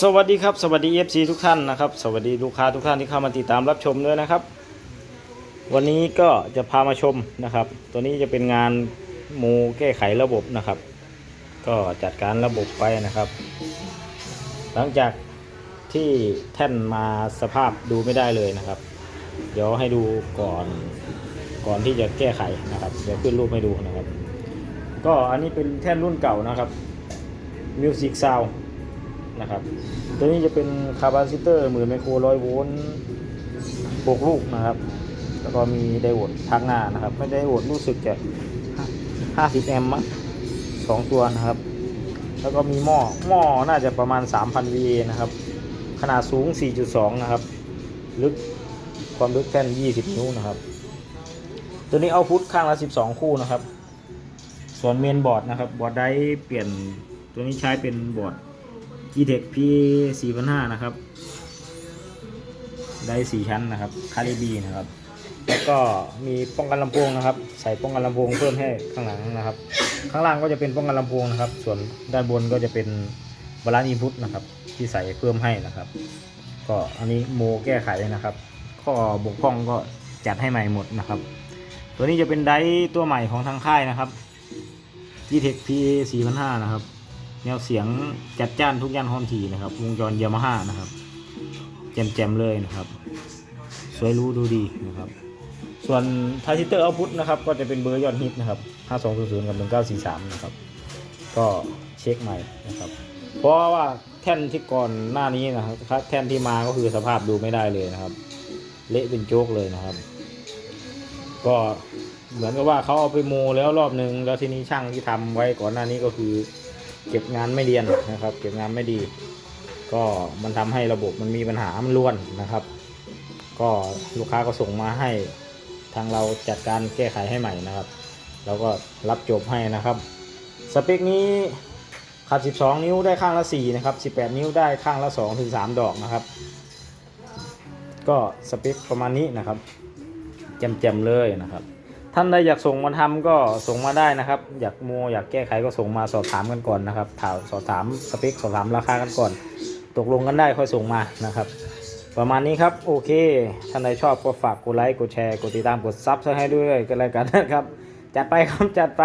สวัสดีครับสวัสดี FC ทุกท่านนะครับ สวัสดีลูกค้าทุกท่านที่เข้ามาติดตามรับชมด้วยนะครับ วันนี้ก็จะพามาชมนะครับ ตัวนี้จะเป็นงานโมแก้ไขระบบนะครับ ก็จัดการระบบไปนะครับ หลังจากที่แท่นมาสภาพดูไม่ได้เลยนะครับ เดี๋ยวให้ดูก่อนก่อนที่จะแก้ไขนะครับ เดี๋ยวขึ้นรูปให้ดูนะครับ ก็อันนี้เป็นแท่นรุ่นเก่านะครับ Music Sound นะครับ ตัวนี้จะเป็นคาปาซิเตอร์หมื่นไมโครร้อยโวลต์หกลูกนะครับ แล้วก็มีไดโวดทักหน้านะครับ ไม่ได้โวดรู้สึกจะ50แอมป์สองตัวนะครับ แล้วก็มีหม้อหม้อน่าจะประมาณ 3,000 VA นะครับ ขนาดสูง 4.2 นะครับ ลึกความลึกแท่น 20 นิ้วนะครับ ตัวนี้เอาพุทข้างละ 12 คู่นะครับ ส่วนเมนบอร์ดนะครับ บอร์ดได้เปลี่ยนตัวนี้ใช้เป็นบอร์ด G-Tech P 4,500 นะครับ ได้สี่ชั้นนะครับ คาริบีนะครับ แล้วก็มีป้องกันลำโพงนะครับ ใส่ป้องกันลำโพงเพิ่มให้ข้างหลังนะครับ ข้างล่างก็จะเป็นป้องกันลำโพงนะครับ ส่วนด้านบนก็จะเป็นบาลานซ์อินพุตนะครับ ที่ใส่เพิ่มให้นะครับ ก็อันนี้โมแก้ไขนะครับ ข้อบกพร่องก็จัดให้ใหม่หมดนะครับ ตัวนี้จะเป็นไดร์ตัวใหม่ของทางค่ายนะครับ G-Tech P 4,500 นะครับ แนวเสียงจัดจ้านทุกย่านฮอนทีนะครับ วงจรยามาฮ่านะครับแจมๆเลยนะครับ สวยรู้ดูดีนะครับ ส่วนทาร์ทิเตอร์เอาพุทนะครับ ก็จะเป็นเบอร์ยอดฮิตนะครับ 5200 กับ 1943 นะครับ ก็เช็คใหม่นะครับ เพราะว่าแท่นที่ก่อนหน้านี้นะครับแท่นที่มาก็คือสภาพดูไม่ได้เลยนะครับ เละเป็นโจ๊กเลยนะครับ ก็เหมือนกับว่าเขาเอาไปโมแล้วรอบนึง แล้วทีนี้ช่างที่ทำไว้ก่อนหน้านี้ก็คือ เก็บงานไม่เรียนนะครับ เก็บงานไม่ดี ก็มันทำให้ระบบมันมีปัญหามันล้วนนะครับ ก็ลูกค้าก็ส่งมาให้ทางเราจัดการแก้ไขให้ใหม่นะครับเราก็รับจบให้นะครับ สเปคนี้ขับ 12 นิ้วได้ข้างละ 4 นะครับ 18 นิ้วได้ข้างละ 2 ถึง 3 ดอกนะครับ ก็สเปคประมาณนี้นะครับแจ่มๆเลยนะครับ ท่านใดอยากส่งมาทำก็ส่งมาได้นะครับ อยากโมอยากแก้ไขก็ส่งมาสอบถามกันก่อนนะครับถามสอบถามสเปคสอบถามราคากันก่อน ตกลงกันได้ค่อยส่งมานะครับ ประมาณนี้ครับโอเค ท่านใดชอบก็ฝากกดไลค์กดแชร์กดติดตามกดซับให้ด้วยกันแล้วกันนะครับ จัดไปครับจัดไป